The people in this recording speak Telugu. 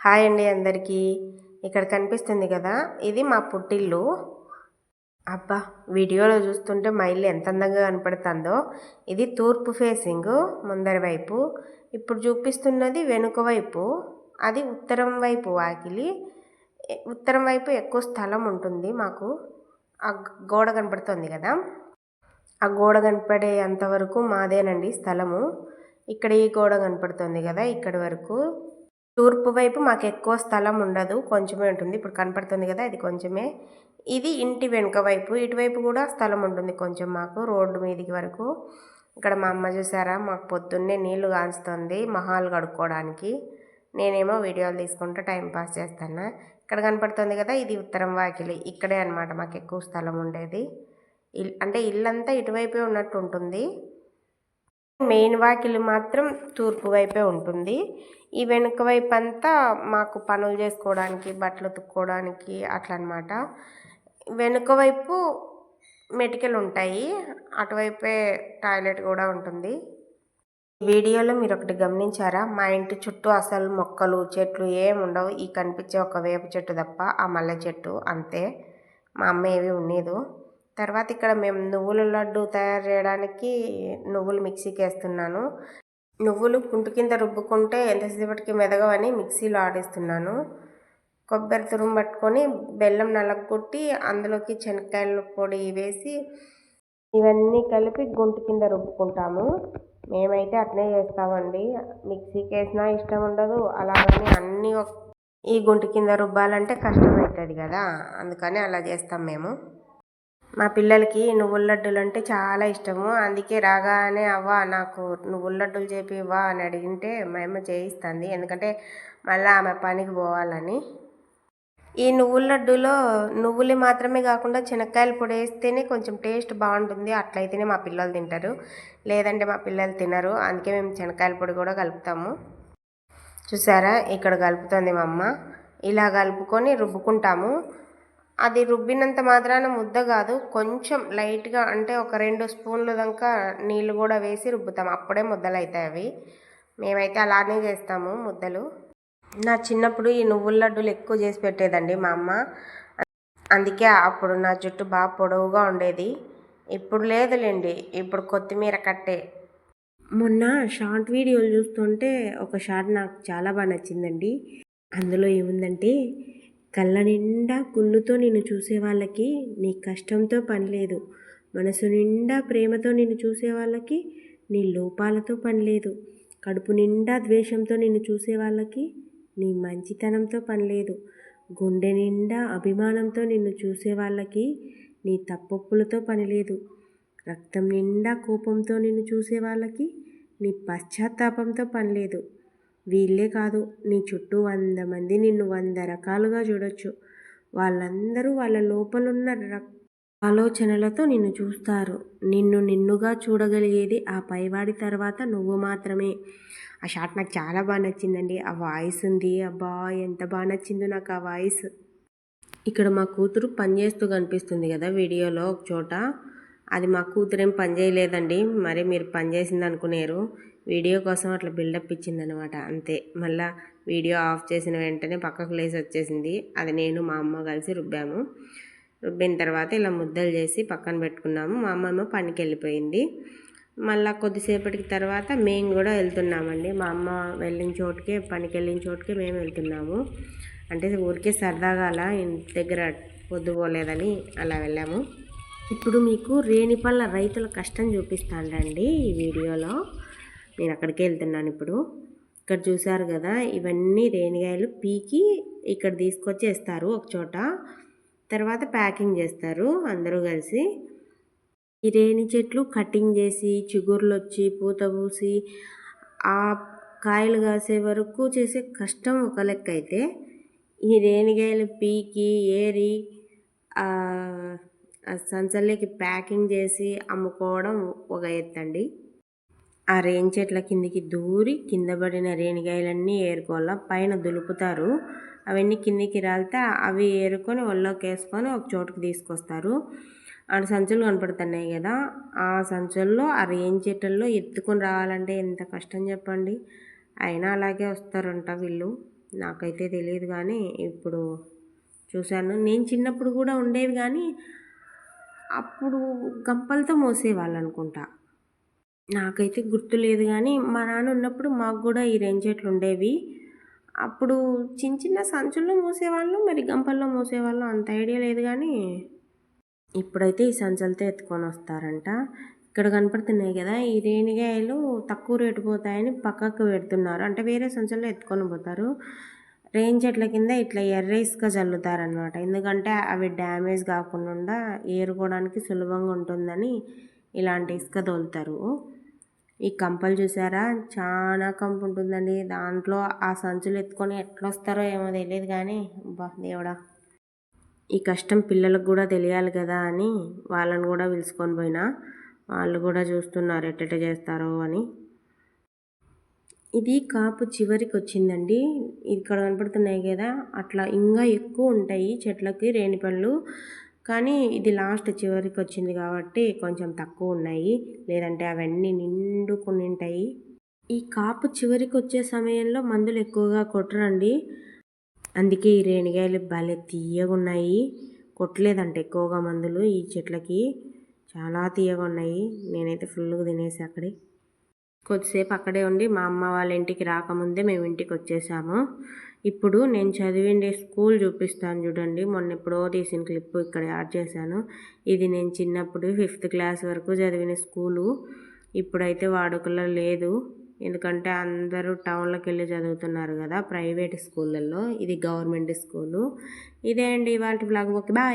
హాయ్ అండి అందరికీ. ఇక్కడ కనిపిస్తుంది కదా ఇది మా పుట్టిల్లు. అబ్బా వీడియోలో చూస్తుంటే మా ఇల్లు ఎంత అందంగా కనపడుతుందో. ఇది తూర్పు ఫేసింగ్ ముందరి వైపు. ఇప్పుడు చూపిస్తున్నది వెనుక వైపు. అది ఉత్తరం వైపు వాకిలి. ఉత్తరం వైపు ఎక్కువ స్థలం ఉంటుంది మాకు. ఆ గోడ కనపడుతుంది కదా. ఆ గోడ కనపడే అంతవరకు మాదేనండి స్థలము. ఇక్కడ ఈ గోడ కనపడుతుంది కదా ఇక్కడి వరకు. తూర్పు వైపు మాకు ఎక్కువ స్థలం ఉండదు కొంచెమే ఉంటుంది. ఇప్పుడు కనపడుతుంది కదా ఇది కొంచెమే. ఇది ఇంటి వెనుక వైపు ఇటువైపు కూడా స్థలం ఉంటుంది కొంచెం మాకు రోడ్డు మీదికి వరకు. ఇక్కడ మా అమ్మ చూసారా మాకు పొద్దున్నే నీళ్ళు కాంచుతుంది మహాలు కడుక్కోవడానికి నేనేమో వీడియోలు తీసుకుంటూ టైం పాస్ చేస్తాను. ఇక్కడ కనపడుతుంది కదా ఇది ఉత్తరం వాకిలి. ఇక్కడే అనమాట మాకు ఎక్కువ స్థలం ఉండేది. ఇల్ అంటే ఇల్లంతా ఇటువైపే ఉన్నట్టు ఉంటుంది మెయిన్ వాకిలి మాత్రం తూర్పు వైపే ఉంటుంది. ఈ వెనుక వైపు అంతా మాకు పనులు చేసుకోవడానికి బట్టలు ఉతుక్కోవడానికి అట్లా అనమాట వెనుక వైపు మెటికలు ఉంటాయి. అటువైపే టాయిలెట్ కూడా ఉంటుంది. వీడియోలో మీరు ఒకటి గమనించారా? మా ఇంటి చుట్టూ అసలు మొక్కలు చెట్లు ఏమి ఉండవు. ఈ కనిపించే ఒక వేప చెట్టు తప్ప ఆ మల్లె చెట్టు అంతే. మా అమ్మ ఏవి ఉండేదు. తర్వాత ఇక్కడ మేము నువ్వుల లడ్డు తయారు చేయడానికి నువ్వులు మిక్సీకి వేస్తున్నాను. నువ్వులు కుంటు కింద రుబ్బుకుంటే ఎంతసేపటికి మెదగవని మిక్సీలో ఆడిస్తున్నాను. కొబ్బరి తురుము పట్టుకొని బెల్లం నలగొట్టి అందులోకి శనక్కాయల పొడి వేసి ఇవన్నీ కలిపి గుంటు కింద రుబ్బుకుంటాము. మేమైతే అట్నే చేస్తామండి. మిక్సీకి వేసినా ఇష్టం ఉండదు. అలాగని అన్నీ ఒక- ఈ గుంటు కింద రుబ్బాలంటే కష్టమవుతుంది కదా. అందుకని అలా చేస్తాం మేము. మా పిల్లలకి నువ్వుల లడ్డులు అంటే చాలా ఇష్టము. అందుకే రాగానే అవ్వ నాకు నువ్వుల లడ్డులు చేపి అని అడిగింటే మా అమ్మ చేయిస్తుంది. ఎందుకంటే మళ్ళీ ఆమె పనికి పోవాలని. ఈ నువ్వుల లడ్డూలో నువ్వులు మాత్రమే కాకుండా శనక్కాయల పొడి వేస్తేనే కొంచెం టేస్ట్ బాగుంటుంది. అట్లయితేనే మా పిల్లలు తింటారు. లేదంటే మా పిల్లలు తినరు. అందుకే మేము శనక్కాయల పొడి కూడా కలుపుతాము. చూసారా? ఇక్కడ కలుపుతుంది మా అమ్మ. ఇలా కలుపుకొని రుబ్బుకుంటాము. అది రుబ్బినంత మాత్రాన ముద్ద కాదు. కొంచెం లైట్గా అంటే ఒక రెండు స్పూన్లు దాకా నీళ్ళు కూడా వేసి రుబ్బుతాం. అప్పుడే ముద్దలు అవుతాయి అవి. మేమైతే అలానే చేస్తాము ముద్దలు. నా చిన్నప్పుడు ఈ నువ్వుల లడ్డూలు ఎక్కువ చేసి పెట్టేదండి మా అమ్మ. అందుకే అప్పుడు నా జుట్టు బాగా పొడవుగా ఉండేది. ఇప్పుడు లేదులేండి. ఇప్పుడు కొత్తిమీర కట్టే. మొన్న షార్ట్ వీడియోలు చూస్తుంటే ఒక షార్ట్ నాకు చాలా బాగా నచ్చిందండి. అందులో ఏముందంటే కళ్ళ నిండా కుళ్ళుతో నిన్ను చూసే వాళ్ళకి నీ కష్టంతో పని లేదు. మనసు నిండా ప్రేమతో నిన్ను చూసే వాళ్ళకి నీ లోపాలతో పని లేదు. కడుపు నిండా ద్వేషంతో నిన్ను చూసే వాళ్ళకి నీ మంచితనంతో పని లేదు. గుండె నిండా అభిమానంతో నిన్ను చూసే వాళ్ళకి నీ తప్పొప్పులతో పని లేదు. రక్తం నిండా కోపంతో నిన్ను చూసే వాళ్ళకి నీ పశ్చాత్తాపంతో పని లేదు. వీళ్ళే కాదు నీ చుట్టూ వంద మంది నిన్ను వంద రకాలుగా చూడొచ్చు. వాళ్ళందరూ వాళ్ళ లోపలున్న రక్ ఆలోచనలతో నిన్ను చూస్తారు. నిన్ను నిన్నుగా చూడగలిగేది ఆ పైవాడి తర్వాత నువ్వు మాత్రమే. ఆ షాట్ నాకు చాలా బాగా నచ్చిందండి. ఆ వాయిస్ ఉంది. అబ్బా ఎంత బాగా నచ్చిందో నాకు ఆ వాయిస్. ఇక్కడ మా కూతురు పనిచేస్తూ కనిపిస్తుంది కదా వీడియోలో ఒక చోట. అది మా కూతురు ఏం పని చేయలేదండి. మరి మీరు పని చేసింది అనుకునేరు వీడియో కోసం అట్లా బిల్డప్ ఇచ్చిందనమాట అంతే. మళ్ళా వీడియో ఆఫ్ చేసిన వెంటనే పక్కకు లేసి వచ్చేసింది. అది నేను మా అమ్మ కలిసి రుబ్బాము. రుబ్బిన తర్వాత ఇలా ముద్దలు చేసి పక్కన పెట్టుకున్నాము. మా అమ్మ ఏమో పనికి వెళ్ళిపోయింది. మళ్ళా కొద్దిసేపటికి తర్వాత మేము కూడా వెళ్తున్నామండి. మా అమ్మ వెళ్ళిన చోటుకే పనికి వెళ్ళిన చోటుకే మేము వెళ్తున్నాము. అంటే ఊరికే సరదాగా అలా ఇంటి దగ్గర పొద్దుపోలేదని అలా వెళ్ళాము. ఇప్పుడు మీకు రేణిపల్ల రైతుల కష్టం చూపిస్తానండి ఈ వీడియోలో. నేను అక్కడికి వెళ్తున్నాను ఇప్పుడు. ఇక్కడ చూసారు కదా ఇవన్నీ రేణిగాయలు పీకి ఇక్కడ తీసుకొచ్చేస్తారు ఒక చోట. తర్వాత ప్యాకింగ్ చేస్తారు అందరూ కలిసి. ఈ రేణి చెట్లు కటింగ్ చేసి చిగుర్లు వచ్చి పూత పూసి ఆ కాయలు కాసే వరకు చేసే కష్టం ఒక లెక్క అయితే. ఈ రేణిగాయలు పీకి ఏరి ఆ సంచల్లోకి ప్యాకింగ్ చేసి అమ్ముకోవడం ఒక ఎత్తండి. ఆ రేణి చెట్ల కిందికి దూరి కింద పడిన రేణిగాయలన్నీ ఏరుకోవాల? పైన దులుపుతారు. అవన్నీ కిందికి రాలితే అవి ఏరుకొని ఒళ్ళోకి వేసుకొని ఒక చోటుకి తీసుకొస్తారు. ఆడ సంచులు కనపడుతున్నాయి కదా ఆ సంచుల్లో ఆ రేణి చెట్లలో ఎత్తుకొని రావాలంటే ఎంత కష్టం చెప్పండి. అయినా అలాగే వస్తారంట వీళ్ళు. నాకైతే తెలియదు కానీ ఇప్పుడు చూశాను. నేను చిన్నప్పుడు కూడా ఉండేవి కానీ అప్పుడు గంపలతో మోసేవాళ్ళు అనుకుంటా. నాకైతే గుర్తు లేదు కానీ మా నాన్న ఉన్నప్పుడు మాకు కూడా ఈ రెంజెట్లు ఉండేవి. అప్పుడు చిన్న చిన్న సంచుల్లో మూసేవాళ్ళు మరి గంపల్లో మూసేవాళ్ళు అంత ఐడియా లేదు కానీ ఇప్పుడైతే ఈ సంచులతో ఎత్తుకొని వస్తారంట. ఇక్కడ కనపడుతున్నాయి కదా ఈ రేణిగాయలు తక్కువ రేటు పోతాయని పక్కకు పెడుతున్నారు. అంటే వేరే సంచుల్లో ఎత్తుకొని పోతారు. రేంజ్ చెట్ల కింద ఇట్లా ఎర్ర ఇసుక చల్లుతారనమాట ఎందుకంటే అవి డ్యామేజ్ కాకుండా ఏరుకోవడానికి సులభంగా ఉంటుందని ఇలాంటి ఇసుక తోలుతారు. ఈ కంపలు చూసారా? చాలా కంపు ఉంటుందండి దాంట్లో ఆ సంచులు ఎత్తుకొని ఎట్లా వస్తారో ఏమో తెలియదు కానీ బా దేవుడా. ఈ కష్టం పిల్లలకు కూడా తెలియాలి కదా అని వాళ్ళని కూడా పిలుచుకొని పోయినా. వాళ్ళు కూడా చూస్తున్నారు ఎట్టెట చేస్తారో అని. ఇది కాపు చివరికి వచ్చిందండి. ఇక్కడ కనపడుతున్నాయి కదా. అట్లా ఇంకా ఎక్కువ ఉంటాయి. చెట్లకి రేణిపళ్ళు కానీ ఇది లాస్ట్ చివరికి వచ్చింది కాబట్టి కొంచెం తక్కువ ఉన్నాయి లేదంటే అవన్నీ నిండుకుని ఉంటాయి ఈ కాపు చివరికి వచ్చే సమయంలో మందులు ఎక్కువగా కొట్టరండి. అందుకే ఈ రేణిగాయలు భలే తీయగా ఉన్నాయి కొట్టలేదంట ఎక్కువగా మందులు ఈ చెట్లకి. చాలా తీయగా ఉన్నాయి నేనైతే ఫుల్గా తినేసి అక్కడే. కొద్దిసేపు అక్కడే ఉండి మా అమ్మ వాళ్ళ ఇంటికి రాకముందే మేము ఇంటికి వచ్చేసాము ఇప్పుడు నేను చదివిండే స్కూల్ చూపిస్తాను చూడండి. మొన్న ఎప్పుడో తీసిన క్లిప్ ఇక్కడ యాడ్ చేశాను. ఇది నేను చిన్నప్పుడు ఫిఫ్త్ క్లాస్ వరకు చదివిన స్కూలు. ఇప్పుడైతే వాడుకలో లేదు. ఎందుకంటే అందరూ టౌన్లోకి వెళ్ళి చదువుతున్నారు కదా ప్రైవేట్ స్కూళ్ళల్లో. ఇది గవర్నమెంట్ స్కూలు. ఇదే అండి ఇవాళ బ్లాగ్. Okay bye.